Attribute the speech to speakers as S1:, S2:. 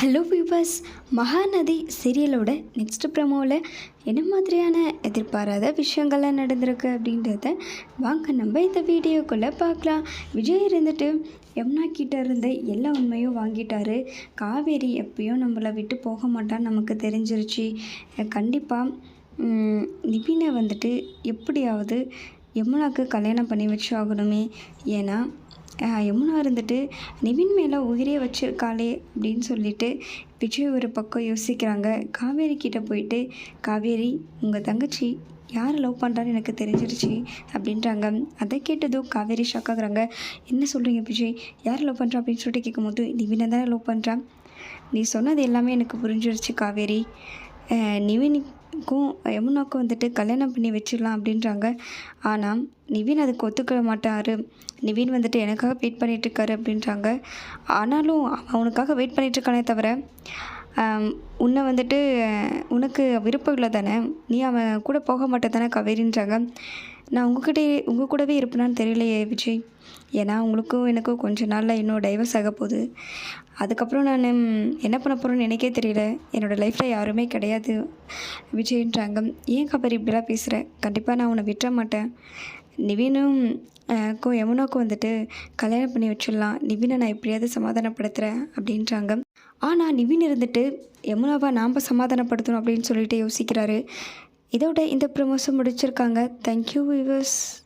S1: Hello viewers Mahanadi சீரியலோட next ப்ரமோவில் என்ன மாதிரியான எதிர்பாராத விஷயங்கள்லாம் நடந்திருக்கு அப்படின்றத வாங்க நம்ம இந்த வீடியோக்குள்ளே பார்க்கலாம். விஜய் இருந்துட்டு யமுனா கிட்ட இருந்து எல்லா உண்மையும் வாங்கிட்டாரு. காவேரி எப்பயும் நம்மளை விட்டு போக மாட்டான்னு நமக்கு தெரிஞ்சிருச்சு. கண்டிப்பாக நிபினை வந்துட்டு எப்படியாவது எம்னாக்கு கல்யாணம் பண்ணி வச்சு ஆகணுமே. ஏன்னா யமுனா இருந்துட்டு நிவின் மேலே உயிரே வச்சிருக்காளே அப்படின்னு சொல்லிட்டு விஜய் ஒரு பக்கம் யோசிக்கிறாங்க. காவேரி கிட்டே போயிட்டு காவேரி உங்கள் தங்கச்சி யார் லவ் பண்ணுறான்னு எனக்கு தெரிஞ்சிருச்சு அப்படின்றாங்க. அதை கேட்டதும் காவேரி ஷாக் ஆகுறாங்க. என்ன சொல்கிறீங்க விஜய்? யார் லவ் பண்ணுறா அப்படின்னு சொல்லிட்டு கேட்கும்போது நிவினை தானே லவ் பண்ணுறான் நீ சொன்னது எல்லாமே எனக்கு புரிஞ்சிருச்சு காவேரி. நிவின் நிவினுக்கும் யமுனாக்கும் வந்துட்டு கல்யாணம் பண்ணி வச்சிடலாம் அப்படின்றாங்க. ஆனால் நிவின் அதுக்கு ஒத்துக்க மாட்டார். நிவின் வந்துட்டு எனக்காக வெயிட் பண்ணிகிட்ருக்காரு அப்படின்றாங்க. ஆனாலும் அவனுக்காக வெயிட் பண்ணிகிட்ருக்கானே தவிர உன்னை வந்துட்டு உனக்கு விருப்பம் இல்லை தானே நீ அவன் கூட போக மாட்டே தானே காவேரின்றாங்க. நான் உங்ககிட்ட உங்கள் கூடவே இருப்பேனான்னு தெரியலையே விஜய். ஏன்னா உங்களுக்கும் எனக்கும் கொஞ்ச நாளில் இன்னும் டைவர்ஸ் ஆக போகுது. அதுக்கப்புறம் நான் என்ன பண்ண போகிறேன்னு எனக்கே தெரியல. என்னோடய லைஃப்பில் யாருமே கிடையாது விஜய்ன்றாங்க. ஏன் கபர் இப்படிலாம் பேசுகிற கண்டிப்பாக நான் உன்னை விட்டுற மாட்டேன். நிவீனும் அஹ், யமுனாக்கும் வந்துட்டு கல்யாணம் பண்ணி வச்சிடலாம். நிவினை நான் எப்படியாவது சமாதானப்படுத்துகிறேன் அப்படின்றாங்க. ஆனால் நிவின் இருந்துட்டு யமுனாவை நாம் சமாதானப்படுத்தணும் அப்படின்னு சொல்லிட்டு யோசிக்கிறாரு. இதோட இந்த ப்ரமோஷன் முடிச்சிருக்காங்க. Thank you viewers